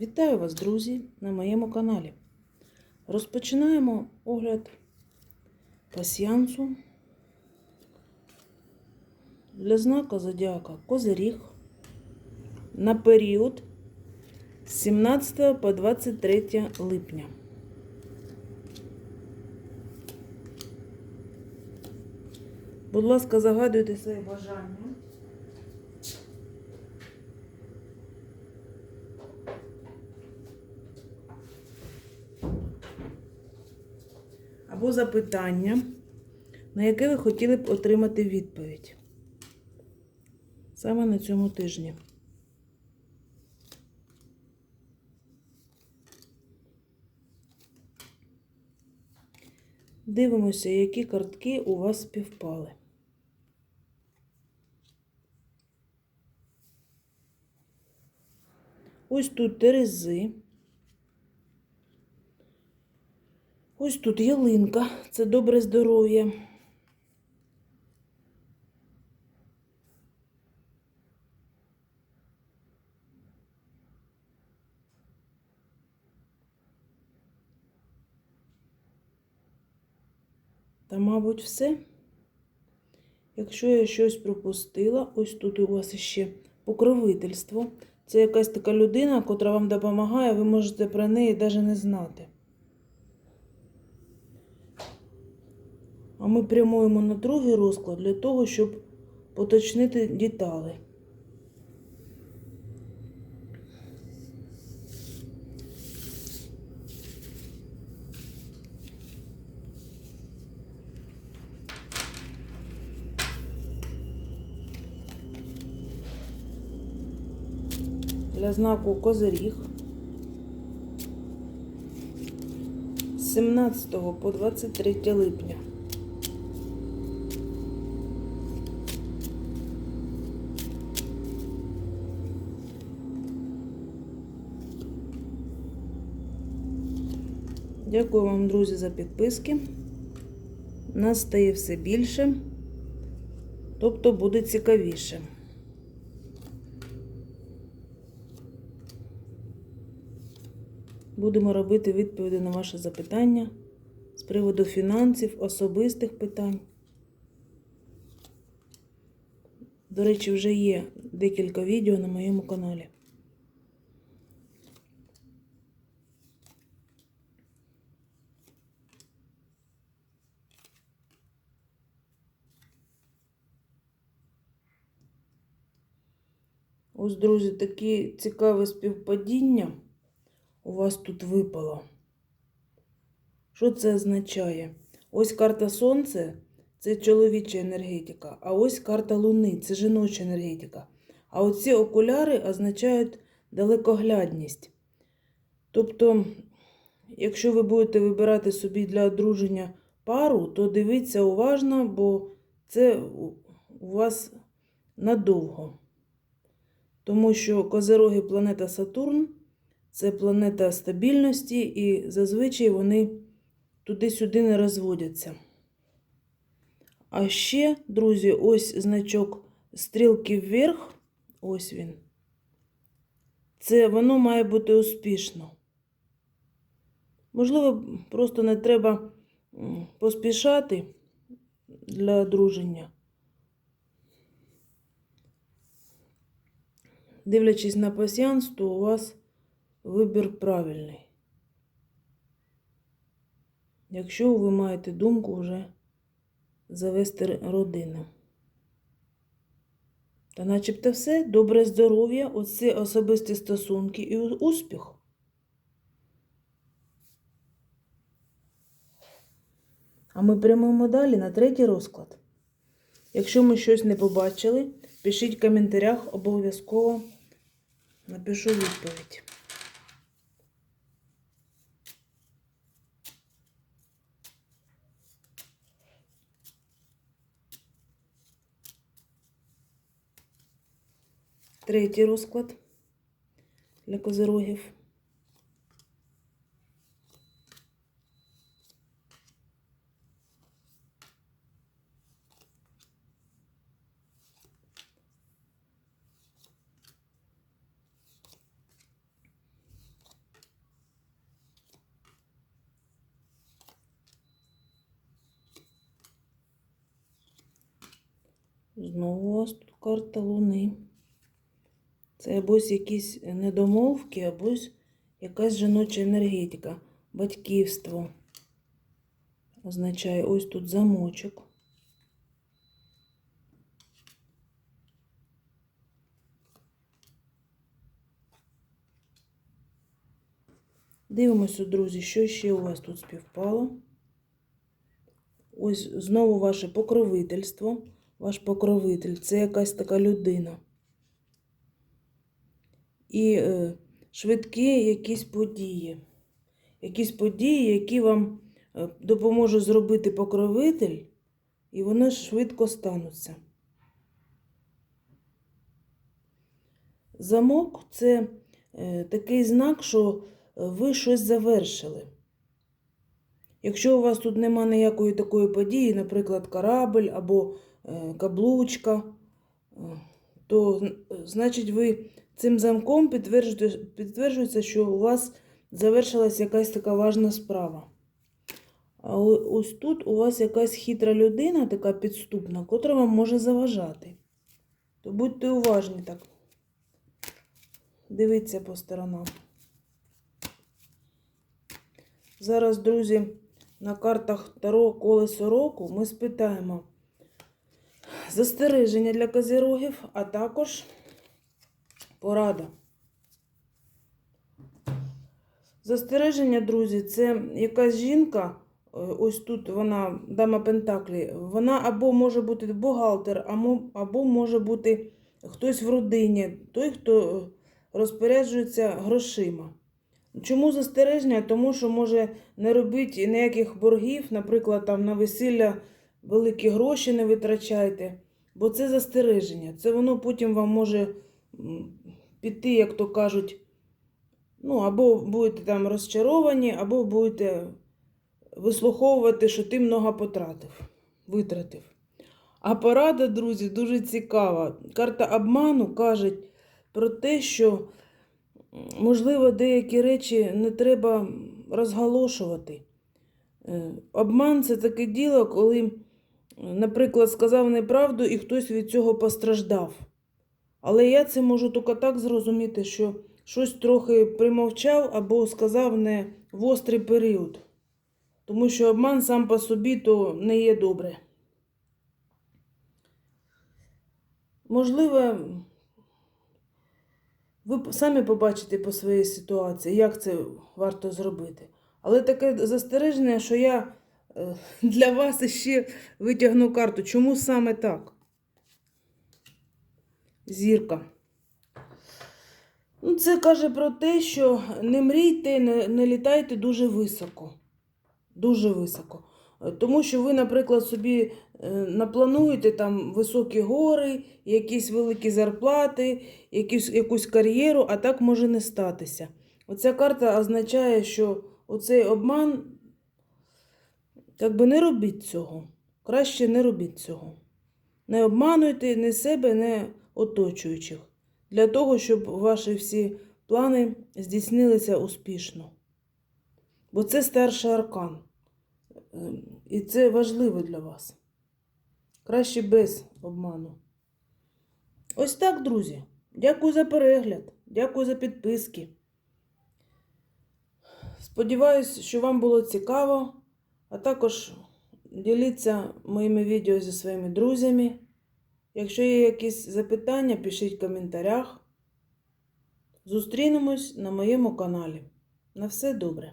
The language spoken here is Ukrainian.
Вітаю вас, друзі, на моєму каналі. Розпочинаємо огляд пасіянсу для знака Зодіака Козиріг на період з 17 по 23 липня. Будь ласка, загадуйте свої бажання. Або запитання, на яке ви хотіли б отримати відповідь саме на цьому тижні. Дивимося, які картки у вас співпали. Ось тут терези. Ось тут ялинка, це добре здоров'я. Та, мабуть, все. Якщо я щось пропустила, ось тут у вас ще покровительство. Це якась така людина, котра вам допомагає, ви можете про неї навіть не знати. А ми прямуємо на другий розклад для того, щоб поточнити деталі. Для знаку Козиріг з 17 по 23 липня. Дякую вам, друзі, за підписки. Нас стає все більше, тобто буде цікавіше. Будемо робити відповіді на ваші запитання з приводу фінансів, особистих питань. До речі, вже є декілька відео на моєму каналі. Ось, друзі, такі цікаві співпадіння у вас тут випало. Що це означає? Ось карта Сонце це чоловіча енергетика, а ось карта Луни це жіноча енергетика. А оці окуляри означають далекоглядність. Тобто, якщо ви будете вибирати собі для одруження пару, то дивіться уважно, бо це у вас надовго. Тому що Козероги планета Сатурн це планета стабільності, і зазвичай вони туди-сюди не розводяться. А ще, друзі, ось значок стрілки вверх, ось він. Це воно має бути успішно. Можливо, просто не треба поспішати для одруження. Дивлячись на пасіанс, то у вас вибір правильний. Якщо ви маєте думку вже завести родину. Та начебто все, добре здоров'я, оце особисті стосунки і успіх. А ми прямуємо далі на третій розклад. Якщо ми щось не побачили, пишіть в коментарях обов'язково напишу відповідь. Третій розклад для козирогів. Знову у вас тут карта Луни. Це абось якісь недомовки, абось якась жіноча енергетика. Батьківство. Означає ось тут замочок. Дивимося, друзі, що ще у вас тут співпало. Ось знову ваше покровительство. Ваш покровитель це якась така людина. І е, швидкі якісь події. Якісь події, які вам е, допоможе зробити покровитель, і вони швидко стануться. Замок це е, такий знак, що ви щось завершили. Якщо у вас тут нема ніякої такої події, наприклад, корабль або е, каблучка, е, то е, значить ви цим замком підтверджується, що у вас завершилась якась така важна справа. А ось тут у вас якась хитра людина, така підступна, котра вам може заважати. То будьте уважні так. Дивіться по сторонам. Зараз, друзі, на картах Таро колесо року ми спитаємо застереження для козірогів, а також порада. Застереження, друзі, це якась жінка, е, ось тут вона, дама Пентаклі, вона або може бути бухгалтер, або, може бути хтось в родині, той, хто розпоряджується грошима. Чому застереження? Тому що може не робити ніяких боргів, наприклад, там на весілля великі гроші не витрачайте, бо це застереження. Це воно потім вам може піти, як то кажуть, ну, або будете там розчаровані, або будете вислуховувати, що ти много потратив, витратив. А порада, друзі, дуже цікава. Карта обману каже про те, що можливо, деякі речі не треба розголошувати. Е, Обман це таке діло, коли, наприклад, сказав неправду і хтось від цього постраждав. Але я це можу тільки так зрозуміти, що щось трохи примовчав або сказав не в острий період. Тому що обман сам по собі то не є добре. Можливо, ви самі побачите по своїй ситуації, як це варто зробити. Але таке застереження, що я для вас ще витягну карту. Чому саме так? Зірка. Ну, це каже про те, що не мрійте, не, не літайте дуже високо. Дуже високо. Е, Тому що ви, наприклад, собі е, наплануєте там високі гори, якісь великі зарплати, якусь, якусь кар'єру, а так може не статися. Оця карта означає, що оцей обман, як би не робіть цього. Краще не робіть цього. Не обмануйте ні себе, ні оточуючих. Для того, щоб ваші всі плани здійснилися успішно. Бо це старший аркан. Е, І це важливо для вас. Краще без обману. Ось так, друзі. Дякую за перегляд, дякую за підписки. Сподіваюсь, що вам було цікаво, а також діліться моїми відео зі своїми друзями. Якщо є якісь запитання, пишіть в коментарях. Зустрінемось на моєму каналі. На все добре!